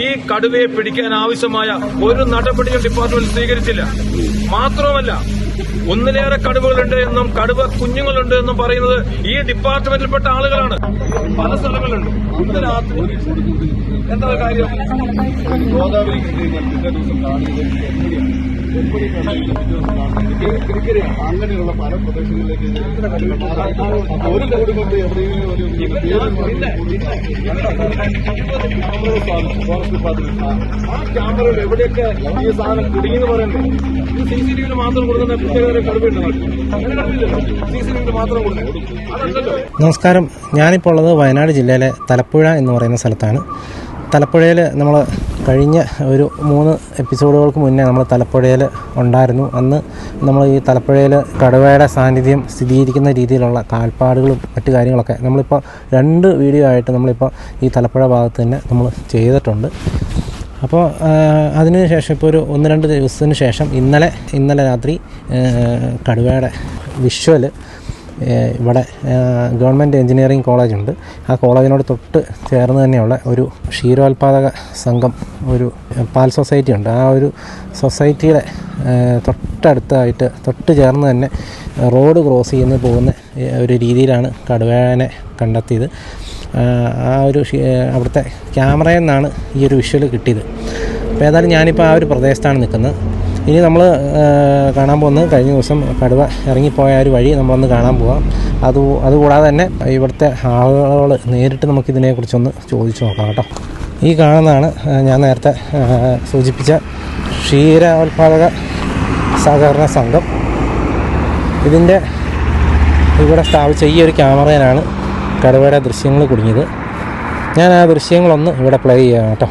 ഈ കടുവയെ പിടിക്കാൻ ആവശ്യമായ ഒരു നടപടിയും ഡിപ്പാർട്ട്മെന്റ് സ്വീകരിച്ചില്ല. മാത്രവുമല്ല ഒന്നിലേറെ കടുവകളുണ്ട് എന്നും കടുവ കുഞ്ഞുങ്ങളുണ്ട് എന്നും പറയുന്നത് ഈ ഡിപ്പാർട്ട്മെന്റിൽപ്പെട്ട ആളുകളാണ്. പല സ്ഥലങ്ങളുണ്ട്. രാത്രി എന്താ കാര്യം? ഗോദാവരി അങ്ങനെയുള്ള പല പ്രദേശങ്ങളിലേക്ക്. ഒരു ഒരു ആ ക്യാമറയിൽ എവിടെയൊക്കെ ഈ സാധനം കുടുങ്ങിയെന്ന് പറയുന്നത് സി സി ടിവിയിൽ മാത്രം കൊടുക്കുന്ന കൊടുക്കുന്നത് അതല്ലല്ലോ നമസ്കാരം ഞാനിപ്പോൾ ഉള്ളത് വയനാട് ജില്ലയിലെ തലപ്പുഴ എന്ന് പറയുന്ന സ്ഥലത്താണ് തലപ്പുഴയിൽ നമ്മൾ കഴിഞ്ഞ ഒരു മൂന്ന് എപ്പിസോഡുകൾക്ക് മുന്നേ നമ്മൾ തലപ്പുഴയിൽ ഉണ്ടായിരുന്നു. അന്ന് നമ്മൾ ഈ തലപ്പുഴയിൽ കടുവയുടെ സാന്നിധ്യം സ്ഥിരീകരിക്കുന്ന രീതിയിലുള്ള കാൽപ്പാടുകളും മറ്റു കാര്യങ്ങളൊക്കെ നമ്മളിപ്പോൾ രണ്ട് വീഡിയോ ആയിട്ട് നമ്മളിപ്പോൾ ഈ തലപ്പുഴ ഭാഗത്ത് തന്നെ നമ്മൾ ചെയ്തിട്ടുണ്ട്. അപ്പോൾ അതിന് ശേഷം ഇപ്പോൾ ഒരു ഒന്ന് രണ്ട് ദിവസത്തിന് ശേഷം ഇന്നലെ ഇന്നലെ രാത്രി കടുവയുടെ വിഷ്വൽ ഇവിടെ ഗവൺമെന്റ് എഞ്ചിനീയറിംഗ് കോളേജുണ്ട് ആ കോളേജിനോട് തൊട്ട് ചേർന്ന് തന്നെയുള്ള ഒരു ക്ഷീരോത്പാദക സംഘം ഒരു പാൽ സൊസൈറ്റി ഉണ്ട്. ആ ഒരു സൊസൈറ്റിയുടെ തൊട്ടടുത്തായിട്ട് തൊട്ട് ചേർന്ന് തന്നെ റോഡ് ക്രോസ് ചെയ്യുന്ന പോകുന്ന ഒരു രീതിയിലാണ് കടുവേനെ കണ്ടെത്തിയത്. ആ, ഒരു അവിടുത്തെ ക്യാമറയിൽ നിന്നാണ് ഈ ഒരു വിഷ്വൽ കിട്ടിയത്. അപ്പോൾ ഏതായാലും ഞാനിപ്പോൾ ആ ഒരു പ്രദേശത്താണ് നിൽക്കുന്നത്. ഇനി നമ്മൾ കാണാൻ പോകുന്നത് കഴിഞ്ഞ ദിവസം കടുവ ഇറങ്ങിപ്പോയ ഒരു വഴി നമ്മളൊന്ന് കാണാൻ പോവാം. അത് അതുകൂടാതെ തന്നെ ഇവിടുത്തെ ആളുകൾ നേരിട്ട് നമുക്കിതിനെക്കുറിച്ചൊന്ന് ചോദിച്ചു നോക്കാം കേട്ടോ. ഈ കാണുന്നതാണ് ഞാൻ നേരത്തെ സൂചിപ്പിച്ച സൂചിപ്പിച്ച ക്ഷീരോത്പാദക സഹകരണ സംഘം. ഇതിന്റെ ഇവിടെ സ്ഥാപിച്ച ഈ ഒരു ക്യാമറയിലാണ് കടുവയുടെ ദൃശ്യങ്ങൾ കുടുങ്ങിയത്. ഞാൻ ആ ദൃശ്യങ്ങളൊന്ന് ഇവിടെ പ്ലേ ചെയ്യാം കേട്ടോ.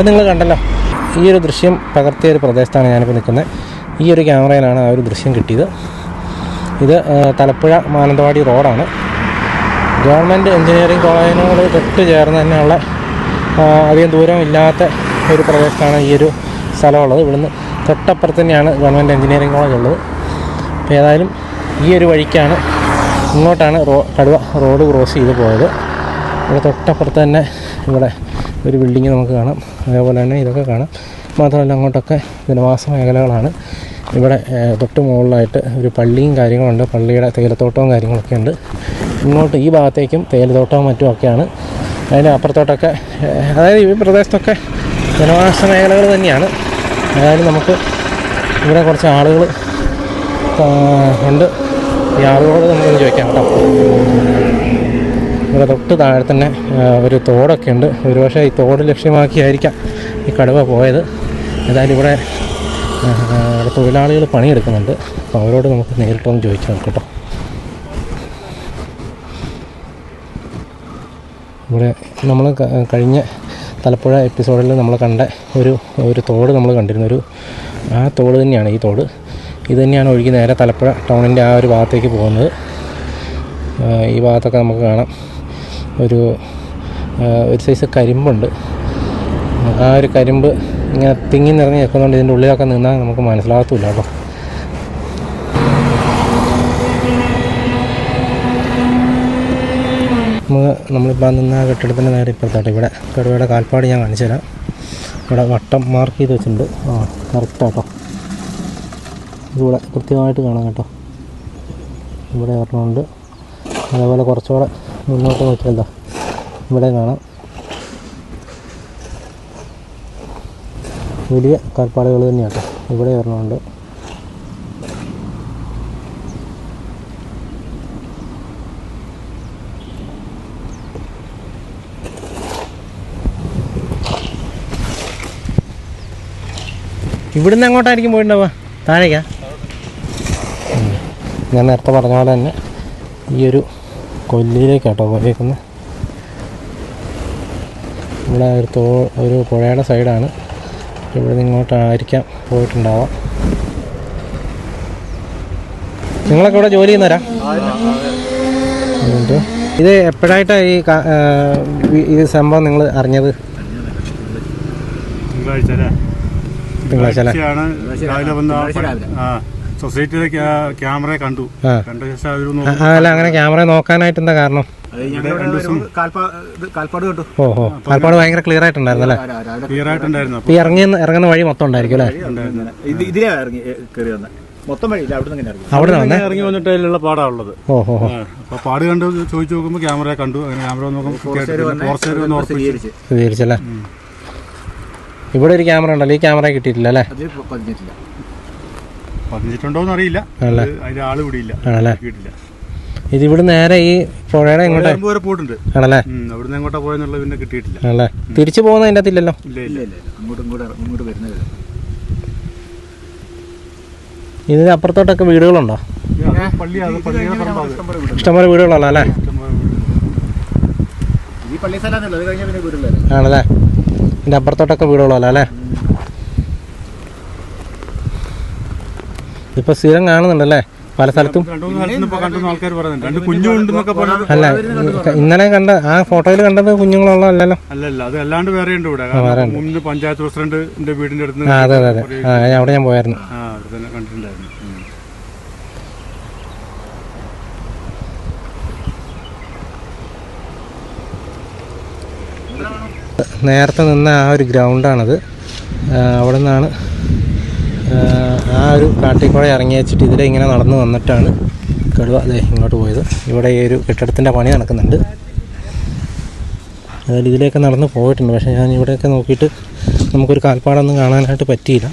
അപ്പം നിങ്ങൾ കണ്ടല്ലോ ഈ ഒരു ദൃശ്യം പകർത്തിയ ഒരു പ്രദേശത്താണ് ഞാനിപ്പോൾ നിൽക്കുന്നത്. ഈ ഒരു ക്യാമറയിലാണ് ആ ഒരു ദൃശ്യം കിട്ടിയത്. ഇത് തലപ്പുഴ മാനന്തവാടി റോഡാണ്. ഗവൺമെന്റ് എഞ്ചിനീയറിംഗ് കോളേജിനോട് തൊട്ട് ചേർന്ന് തന്നെയുള്ള അധികം അധികം ദൂരമില്ലാത്ത ഒരു പ്രദേശത്താണ് ഈ ഒരു സ്ഥലമുള്ളത്. ഇവിടുന്ന് തൊട്ടപ്പുറത്ത് തന്നെയാണ് ഗവൺമെന്റ് എഞ്ചിനീയറിംഗ് കോളേജ് ഉള്ളത്. അപ്പോൾ ഏതായാലും ഈ ഒരു വഴിക്കാണ് ഇങ്ങോട്ടാണ് റോ കടുവ റോഡ് ക്രോസ് ചെയ്ത് പോയത്. ഇവിടെ തൊട്ടപ്പുറത്ത് തന്നെ ഇവിടെ ഒരു ബിൽഡിങ് നമുക്ക് കാണാം. അതേപോലെ തന്നെ ഇതൊക്കെ കാണാം. മാത്രമല്ല അങ്ങോട്ടൊക്കെ ജനവാസ മേഖലകളാണ്. ഇവിടെ തൊട്ട് മുകളിലായിട്ട് ഒരു പള്ളിയും കാര്യങ്ങളുണ്ട്. പള്ളിയുടെ തേയിലത്തോട്ടവും കാര്യങ്ങളൊക്കെ ഉണ്ട്. ഇങ്ങോട്ട് ഈ ഭാഗത്തേക്കും തേയിലത്തോട്ടവും മറ്റുമൊക്കെയാണ് അതിന്റെ അപ്പുറത്തോട്ടൊക്കെ അതായത് ഈ പ്രദേശത്തൊക്കെ ജനവാസ മേഖലകൾ തന്നെയാണ്. അതായത് നമുക്ക് ഇവിടെ കുറച്ച് ആളുകൾ ഉണ്ട്. ഈ ആളുകളോട് നമുക്കൊന്ന് ചോദിക്കാം കേട്ടോ. ഇവിടെ തൊട്ട് താഴെ തന്നെ ഒരു തോടൊക്കെ ഉണ്ട്. ഒരുപക്ഷെ ഈ തോട് ലക്ഷ്യമാക്കിയായിരിക്കാം ഈ കടുവ പോയത്. ഏതായാലും ഇവിടെ തൊഴിലാളികൾ പണിയെടുക്കുന്നുണ്ട്. അപ്പോൾ അവരോട് നമുക്ക് നേരിട്ടൊന്ന് ചോദിച്ചു നോക്കാം കേട്ടോ. ഇവിടെ നമ്മൾ കഴിഞ്ഞ തലപ്പുഴ എപ്പിസോഡിൽ നമ്മൾ കണ്ട ഒരു ഒരു തോട് നമ്മൾ കണ്ടിരുന്നു. ഒരു ആ തോട് തന്നെയാണ് ഈ തോട്. ഇത് തന്നെയാണ് ഒഴുകി നേരെ തലപ്പുഴ ടൗണിന്റെ ആ ഒരു ഭാഗത്തേക്ക് പോകുന്നത്. ഈ ഭാഗത്തൊക്കെ നമുക്ക് കാണാം. ഒരു ഒരു സൈസ് കരിമ്പുണ്ട്. ആ ഒരു കരിമ്പ് ഇങ്ങനെ തിങ്ങി നിറഞ്ഞ് നിൽക്കുന്നതുകൊണ്ട് ഇതിന്റെ ഉള്ളിലൊക്കെ നിന്നാൽ നമുക്ക് മനസ്സിലാകത്തില്ല കേട്ടോ. നമുക്ക് നമ്മളിപ്പോൾ നിന്ന കെട്ടിടത്തിന്റെ നേരെ ഇപ്പുറത്തോട്ട് ഇവിടെ. കടുവയുടെ കാൽപ്പാട് ഞാൻ കാണിച്ചു തരാം. ഇവിടെ വട്ടം മാർക്ക് ചെയ്ത് വെച്ചിട്ടുണ്ട്. ആ കറക്റ്റ് കേട്ടോ ഇവിടെ കൃത്യമായിട്ട് കാണാം കേട്ടോ. ഇവിടെ ഒരെണ്ണമുണ്ട് അതേപോലെ കുറച്ചുകൂടെ മുന്നോട്ട് നോക്കിയാൽ ഇവിടെ കാണാം. വലിയ കാൽപ്പാടുകൾ തന്നെയാണ് കേട്ടോ ഇവിടെ ഒരെണ്ണമുണ്ട് ഇവിടുന്ന് എങ്ങോട്ടായിരിക്കും പോയിട്ടുണ്ടാവുക. താഴേക്കാ. ഞാൻ നേരത്തെ പറഞ്ഞ പോലെ തന്നെ ഈ ഒരു കൊല്ലിയിലേക്കാട്ടോ പോയേക്കുന്നത് ഇവിടെ ഒരു തോ ഒരു പുഴയുടെ സൈഡാണ്. ഇവിടെ നിന്ന് ഇങ്ങോട്ടായിരിക്കാം പോയിട്ടുണ്ടാവാം. നിങ്ങളൊക്കെ ഇവിടെ ജോലി ചെയ്യുന്നവരാ. ഇത് എപ്പോഴായിട്ടാണ് ഈ ഈ- സംഭവം നിങ്ങൾ അറിഞ്ഞത്? തിങ്കളാഴ്ച രാവിലെ വന്ന സൊസൈറ്റിയിലെ ക്യാമറ കണ്ടു. കണ്ട ശേഷം അല്ല അങ്ങനെ ക്യാമറ നോക്കാനായിട്ട് എന്താ കാരണം? കാൽപ്പാട് ഭയങ്കര ക്ലിയർ ആയിട്ടുണ്ടായിരുന്നു അല്ലേ? ക്ലിയർ ആയിട്ടുണ്ടായിരുന്നു ഇറങ്ങി ഇറങ്ങുന്ന വഴി മൊത്തം ഉണ്ടായിരിക്കും അല്ലേ? ഇതിലെ ഇറങ്ങി കയറി വന്നത് മൊത്തം വഴിയില്ല അവിടെ നിന്ന് ഇറങ്ങി വന്നിട്ട് അതിലുള്ള പാടാണുള്ളത് ഓ ഓ ഓ. അപ്പൊ പാട് കണ്ട് ചോദിച്ചു നോക്കുമ്പോൾ ക്യാമറ കണ്ടു. അങ്ങനെ ക്യാമറ നോക്കുമ്പോൾ ഇവിടെ ഒരു ക്യാമറ ഉണ്ടല്ലോ ഈ ക്യാമറ കിട്ടിയിട്ടില്ല അല്ലേ? പതിഞ്ഞിട്ടുണ്ടോന്ന് അറിയില്ല ആണല്ലേ? അതിന്റെ ആൾ ഇവിടെ ഇല്ല ആണല്ലേ? കിട്ടില്ല ഇത് ഇവിടെ നേരെ ഈ പുഴയുടെ ഇങ്ങോട്ട് വരെ പോയിട്ടുണ്ട്. ആണല്ലേ? ഉം, അവിടുന്ന് എങ്ങോട്ടാ പോയെന്നുള്ളത് പിന്നെ കിട്ടിയിട്ടില്ല. ആണല്ലേ? തിരിച്ചു പോകുന്ന അതിന്റെ അകത്തില്ലല്ലോ? ഇല്ല ഇല്ല. ഇല്ല അങ്ങോട്ടും ഇങ്ങോട്ട് വരുന്നത് ഇതിന് അപ്പുറത്തോട്ടൊക്കെ വീടുകളുണ്ടോ? ഇഷ്ടംപോലെ വീടുകളല്ലോ അല്ലേ? ആണല്ലേ? ഇതിന്റെ അപ്പുറത്തോട്ടൊക്കെ വീടുകളല്ലോ അല്ലേ? ഇപ്പൊ സ്ഥിരം കാണുന്നുണ്ടല്ലേ? പല സ്ഥലത്തും. മൂന്ന് അല്ല ഇന്നലെ കണ്ട ആ ഫോട്ടോയിൽ കണ്ടത് കുഞ്ഞുങ്ങളുള്ള അല്ലല്ലോ. അത് അല്ലാണ്ട് വേറെ ഉണ്ട്. ഇവിടെ മുന്നിൽ പഞ്ചായത്ത് പ്രസിഡന്റ് വീടിന്റെ അടുത്ത് ആ അതെ അതെ അതെ. അവിടെ ഞാൻ പോയായിരുന്നു. കണ്ടിട്ടുണ്ടായിരുന്നു. നേരത്തെ നിന്ന ആ ഒരു ഗ്രൗണ്ടാണത്. അവിടെ നിന്നാണ് ആ, ഒരു കാട്ടിക്കുഴ ഇറങ്ങി വെച്ചിട്ട് ഇതിലെ ഇങ്ങനെ നടന്നു വന്നിട്ടാണ് കടുവ അതെ ഇങ്ങോട്ട് പോയത്. ഇവിടെ ഈ ഒരു കെട്ടിടത്തിന്റെ പണി നടക്കുന്നുണ്ട്. അതായത് ഇതിലേക്ക് നടന്ന് പോയിട്ടുണ്ട്. പക്ഷേ ഞാൻ ഇവിടെയൊക്കെ നോക്കിയിട്ട് നമുക്കൊരു കാൽപ്പാടൊന്നും കാണാനായിട്ട് പറ്റിയില്ല.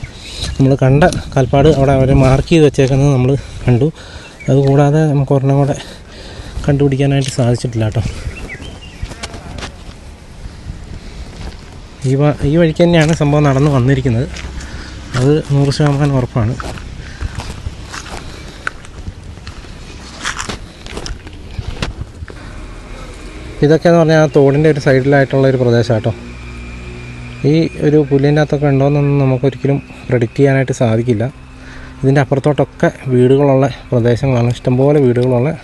നമ്മൾ കണ്ട കാൽപ്പാട് അവിടെ അവർ മാർക്ക് ചെയ്ത് വെച്ചേക്കുന്നത് നമ്മൾ കണ്ടു. അതുകൂടാതെ നമുക്ക് ഒരെണ്ണം കൂടെ കണ്ടുപിടിക്കാനായിട്ട് സാധിച്ചിട്ടില്ല കേട്ടോ. ഈ ഈ വഴിക്ക് തന്നെയാണ് സംഭവം നടന്നു വന്നിരിക്കുന്നത്. അത് നൂറ് ശതമാനം ഉറപ്പാണ്. ഇതൊക്കെ എന്ന് പറഞ്ഞാൽ ആ തോടിന്റെ ഒരു സൈഡിലായിട്ടുള്ള ഒരു പ്രദേശം കേട്ടോ ഈ ഒരു പുല്ലിന്റെ അകത്തൊക്കെ ഉണ്ടോയെന്നൊന്നും നമുക്കൊരിക്കലും പ്രഡിക്റ്റ് ചെയ്യാനായിട്ട് സാധിക്കില്ല. ഇതിന്റെ അപ്പുറത്തോട്ടൊക്കെ വീടുകളുള്ള പ്രദേശങ്ങളാണ്. ഇഷ്ടംപോലെ വീടുകളുള്ള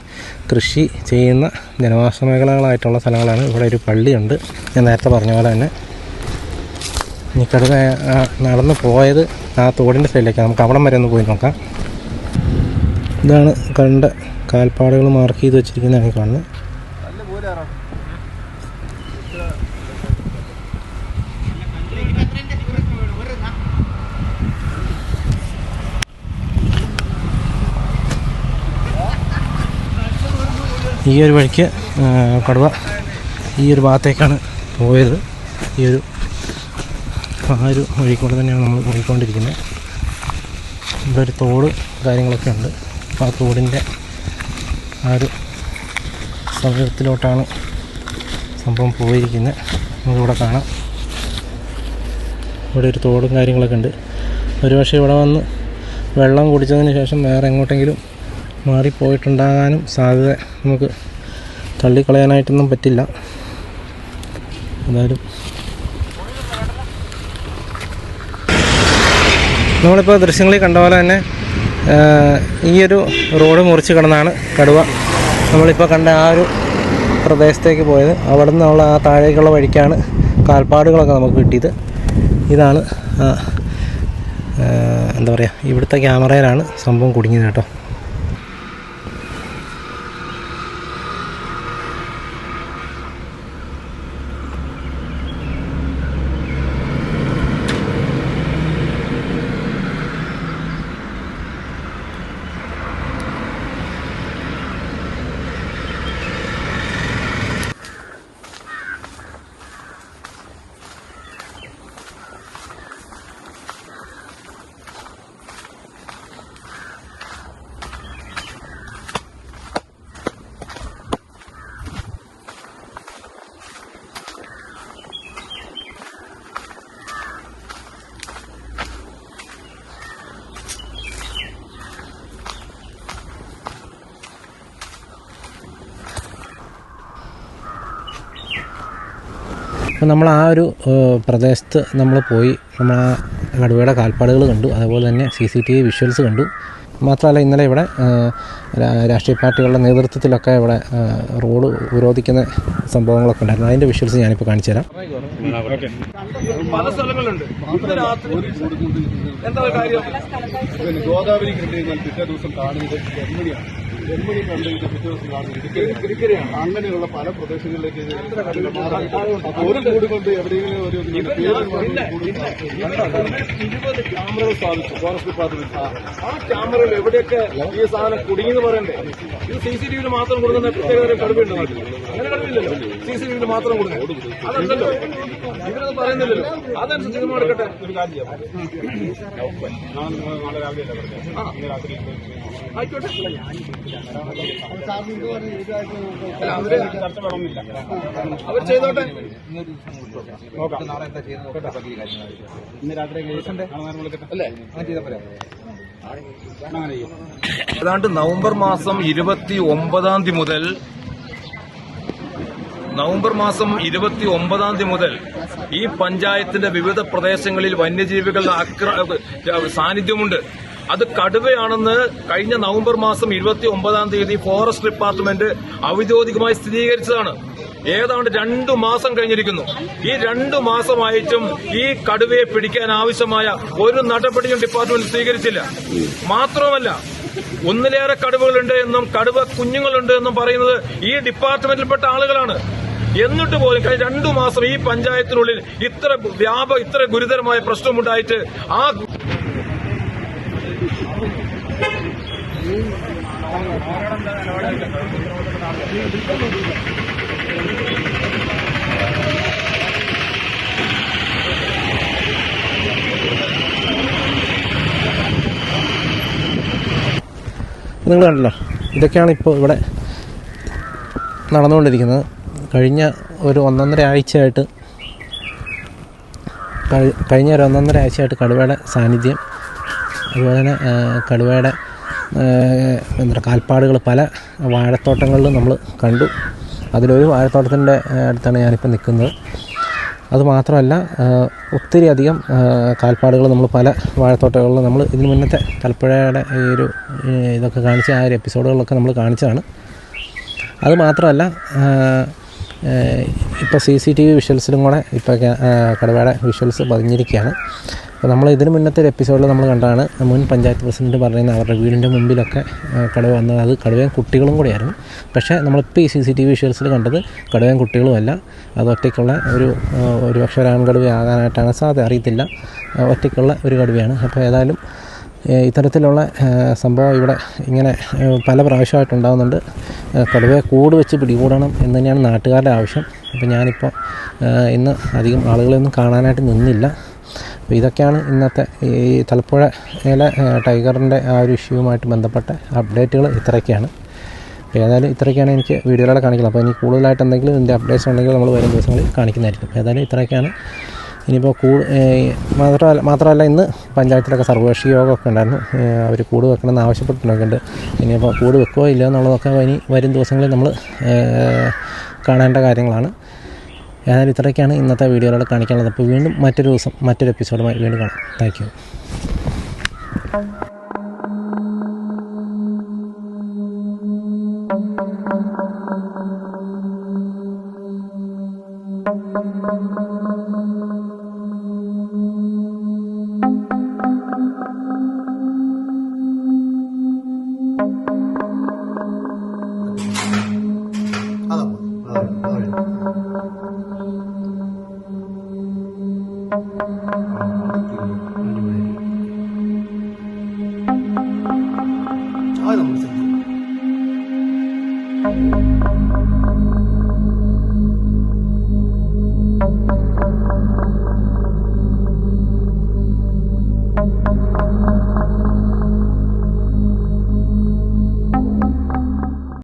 കൃഷി ചെയ്യുന്ന ജനവാസ മേഖലകളായിട്ടുള്ള സ്ഥലങ്ങളാണ്. ഇവിടെ ഒരു പള്ളിയുണ്ട്. ഞാൻ നേരത്തെ പറഞ്ഞ പോലെ തന്നെ ഇനി കിടന്ന് നടന്ന് പോയത് ആ തോടിന്റെ സൈഡിലേക്കാണ്. നമുക്ക് അവിടം വരെ ഒന്ന് പോയി നോക്കാം. ഇതാണ് കണ്ട കാൽപ്പാടുകൾ മാർക്ക് ചെയ്ത് വെച്ചിരിക്കുന്നതാണ് ഈ കാണുന്നത്. ഈ ഒരു വഴിക്ക് കടുവ ഈ ഒരു ഭാഗത്തേക്കാണ് പോയത്. ഈ ഒരു ആ ഒരു വഴിക്കൂടെ തന്നെയാണ് നമ്മൾ പോയിക്കൊണ്ടിരിക്കുന്നത് ഇവിടെ ഒരു തോട് കാര്യങ്ങളൊക്കെ ഉണ്ട്. അപ്പോൾ ആ തോടിന്റെ ആ ഒരു സമീപത്തിലോട്ടാണ് സംഭവം പോയിരിക്കുന്നത്. നമുക്കിവിടെ കാണാം. ഇവിടെ ഒരു തോടും കാര്യങ്ങളൊക്കെ ഉണ്ട്. ഒരുപക്ഷെ ഇവിടെ വന്ന് വെള്ളം കുടിച്ചതിന് ശേഷം വേറെ എങ്ങോട്ടെങ്കിലും മാറിപ്പോയിട്ടുണ്ടാകാനും സാധ്യത നമുക്ക് തള്ളിക്കളയാനായിട്ടൊന്നും പറ്റില്ല. എന്തായാലും നമ്മളിപ്പോൾ ദൃശ്യങ്ങളിൽ കണ്ട പോലെ തന്നെ ഈ ഒരു റോഡ് മുറിച്ച് കിടന്നാണ് കടുവ. നമ്മളിപ്പോൾ കണ്ട ആ ഒരു പ്രദേശത്തേക്ക് പോയത്. അവിടെ നിന്നുള്ള ആ താഴേക്കുള്ള വഴിക്കാണ് കാൽപ്പാടുകളൊക്കെ നമുക്ക് കിട്ടിയത്. ഇതാണ് എന്താ പറയുക ഇവിടുത്തെ ക്യാമറയിലാണ് സംഭവം കുടുങ്ങിയത് കേട്ടോ. അപ്പോൾ നമ്മൾ ആ ഒരു പ്രദേശത്ത് നമ്മൾ പോയി. നമ്മൾ ആ കടുവയുടെ കാൽപ്പാടുകൾ കണ്ടു. അതുപോലെ തന്നെ C C T V visuals കണ്ടു. മാത്രമല്ല ഇന്നലെ ഇവിടെ രാഷ്ട്രീയ പാർട്ടികളുടെ നേതൃത്വത്തിലൊക്കെ ഇവിടെ റോഡ് ഉപരോധിക്കുന്ന സംഭവങ്ങളൊക്കെ ഉണ്ടായിരുന്നു. അതിന്റെ വിഷ്വൽസ് ഞാനിപ്പോൾ കാണിച്ചു തരാം. പല ഗോദാവരി കൃഷി പിറ്റേ ദിവസം കാണുന്നത് എമ്മണി കണ്ടു കഴിഞ്ഞാൽ പിറ്റേ ദിവസം കാണുന്നത് അങ്ങനെയുള്ള പല പ്രദേശങ്ങളിലേക്ക് ഒരു കൂടി കൊണ്ട് എവിടെയെങ്കിലും ഒരു ഇരുപത് ക്യാമറകൾ സ്ഥാപിച്ചു ഫോറസ്റ്റ് ഡിപ്പാർട്ട്മെന്റ്. ആ. ക്യാമറയിൽ എവിടെയൊക്കെ ഈ സാധനം കുടുങ്ങിയെന്ന് പറയണ്ടേ? ഇത് സി സി ടി വിയിൽ മാത്രം കൊടുക്കുന്ന പ്രത്യേക ഒരു നാട്ടിൽ അങ്ങനെ കടുവില്ലല്ലോ സി സി ടി വിയിൽ മാത്രം കൊടുക്കും അതല്ലല്ലോ. ഇവരത് പറയുന്നില്ലല്ലോ. അതനുസരിച്ച് എടുക്കട്ടെ ഒരു കാര്യം ചെയ്യാം ആ. ആയിക്കോട്ടെ. അല്ല അവർ അവർ ചെയ്തോട്ടെ. ഏതാണ്ട് നവംബർ മാസം ഇരുപത്തി ഒമ്പതാം തീയതി മുതൽ നവംബർ മാസം ഇരുപത്തി ഒമ്പതാം തീയതി മുതൽ ഈ പഞ്ചായത്തിന്റെ വിവിധ പ്രദേശങ്ങളിൽ വന്യജീവികളുടെ അക്ര സാന്നിധ്യമുണ്ട്. അത് കടുവയാണെന്ന് കഴിഞ്ഞ നവംബർ മാസം ഇരുപത്തി ഒമ്പതാം തീയതി ഫോറസ്റ്റ് ഡിപ്പാർട്ട്മെന്റ് ഔദ്യോഗികമായി സ്ഥിരീകരിച്ചതാണ്. ഏതാണ്ട് രണ്ടു മാസം കഴിഞ്ഞിരിക്കുന്നു. ഈ രണ്ടു മാസമായിട്ടും ഈ കടുവയെ പിടിക്കാൻ ആവശ്യമായ ഒരു നടപടിയും ഡിപ്പാർട്ട്മെന്റ് സ്വീകരിച്ചില്ല. മാത്രമല്ല ഒന്നിലേറെ കടുവകളുണ്ട് എന്നും കടുവ കുഞ്ഞുങ്ങളുണ്ട് എന്നും പറയുന്നത് ഈ ഡിപ്പാർട്ട്മെന്റിൽപ്പെട്ട ആളുകളാണ്. എന്നിട്ട് പോലും കഴിഞ്ഞ രണ്ടു മാസം ഈ പഞ്ചായത്തിനുള്ളിൽ ഇത്ര വ്യാപക ഇത്ര ഗുരുതരമായ പ്രശ്നമുണ്ടായിട്ട് ആ നിങ്ങൾ ഇതൊക്കെയാണ് ഇപ്പോൾ ഇവിടെ നടന്നുകൊണ്ടിരിക്കുന്നത്. കഴിഞ്ഞ ഒരു ഒന്നൊന്നര ആഴ്ചയായിട്ട് കഴി- കഴിഞ്ഞ ഒരു ഒന്നൊന്നര ആഴ്ചയായിട്ട് കടുവയുടെ സാന്നിധ്യം അതുപോലെ തന്നെ കടുവയുടെ എന്താ കാൽപ്പാടുകൾ പല വാഴത്തോട്ടങ്ങളിലും നമ്മൾ കണ്ടു. അതിലൊരു വാഴത്തോട്ടത്തിന്റെ അടുത്താണ് ഞാനിപ്പോൾ നിൽക്കുന്നത്. അതുമാത്രമല്ല ഒത്തിരി അധികം കാൽപ്പാടുകൾ നമ്മൾ പല വാഴത്തോട്ടങ്ങളിലും നമ്മൾ ഇതിന് മുന്നത്തെ തലപ്പുഴയുടെ ഈ ഒരു ഇതൊക്കെ കാണിച്ച ആ ഒരു എപ്പിസോഡുകളൊക്കെ നമ്മൾ കാണിച്ചതാണ്. അത് മാത്രമല്ല ഇപ്പോൾ സി സി ടി വി വിഷ്വൽസിലും കൂടെ ഇപ്പോൾ കടവയുടെ വിഷ്വൽസ് പതിഞ്ഞിരിക്കുകയാണ്. അപ്പോൾ നമ്മൾ ഇതിന് മുന്നത്തെ ഒരു എപ്പിസോഡിൽ നമ്മൾ കണ്ടതാണ് മുൻ പഞ്ചായത്ത് പ്രസിഡന്റ് പറയുന്ന അവരുടെ വീടിന്റെ മുമ്പിലൊക്കെ കടുവ വന്നത്. അത് കടുവയും കുട്ടികളും കൂടിയായിരുന്നു. പക്ഷേ നമ്മളിപ്പോൾ ഈ സി സി ടി വി വിഷ്വൽസിൽ കണ്ടത് കടുവയും കുട്ടികളുമല്ല അത് ഒറ്റയ്ക്കുള്ള ഒരു ഒരു പക്ഷേ ഒരാൺകടുവ ആകാനായിട്ടാണ് സാധ്യത. അറിയത്തില്ല. ഒറ്റയ്ക്കുള്ള ഒരു കടുവയാണ്. അപ്പോൾ ഏതായാലും ഇത്തരത്തിലുള്ള സംഭവം ഇവിടെ ഇങ്ങനെ പല പ്രാവശ്യമായിട്ടുണ്ടാകുന്നുണ്ട് കടുവയെ കൂട് വെച്ച് പിടികൂടണം എന്ന് തന്നെയാണ് നാട്ടുകാരുടെ ആവശ്യം. അപ്പോൾ ഞാനിപ്പോൾ ഇന്ന് അധികം ആളുകളൊന്നും കാണാനായിട്ട് നിന്നില്ല. അപ്പോൾ ഇതൊക്കെയാണ് ഇന്നത്തെ ഈ തലപ്പുഴയിലെ ടൈഗറിന്റെ ആ ഒരു ഇഷ്യൂവുമായിട്ട് ബന്ധപ്പെട്ട അപ്ഡേറ്റുകൾ ഇത്രയൊക്കെയാണ്. ഏതായാലും ഇത്രയൊക്കെയാണ് എനിക്ക് വീഡിയോയിലൂടെ കാണിക്കുന്നത്. അപ്പോൾ ഇനി കൂടുതലായിട്ട് എന്തെങ്കിലും ഇതിന്റെ അപ്ഡേറ്റ്സ് ഉണ്ടെങ്കിൽ നമ്മൾ വരും ദിവസങ്ങളിൽ കാണിക്കുന്നതായിരിക്കും. ഏതായാലും ഇത്രയൊക്കെയാണ്. ഇനിയിപ്പോൾ കൂ മാത്രമല്ല മാത്രമല്ല ഇന്ന് പഞ്ചായത്തിലൊക്കെ സർവകക്ഷി യോഗമൊക്കെ ഉണ്ടായിരുന്നു. അവർ കൂട് വെക്കണമെന്ന് ആവശ്യപ്പെട്ടിട്ടുണ്ട്. ഇനിയിപ്പോൾ കൂട് വെക്കുമോ ഇല്ലയോ എന്നുള്ളതൊക്കെ ഇനി വരും ദിവസങ്ങളിൽ നമ്മൾ കാണേണ്ട കാര്യങ്ങളാണ്. ഏതായാലും ഇത്രയൊക്കെയാണ് ഇന്നത്തെ വീഡിയോയിലൂടെ കാണിക്കാനുള്ളത്. അപ്പോൾ വീണ്ടും മറ്റൊരു ദിവസം മറ്റൊരു എപ്പിസോഡുമായി വീണ്ടും കാണാം. Thank you. 하나 보자. 하나, 하나.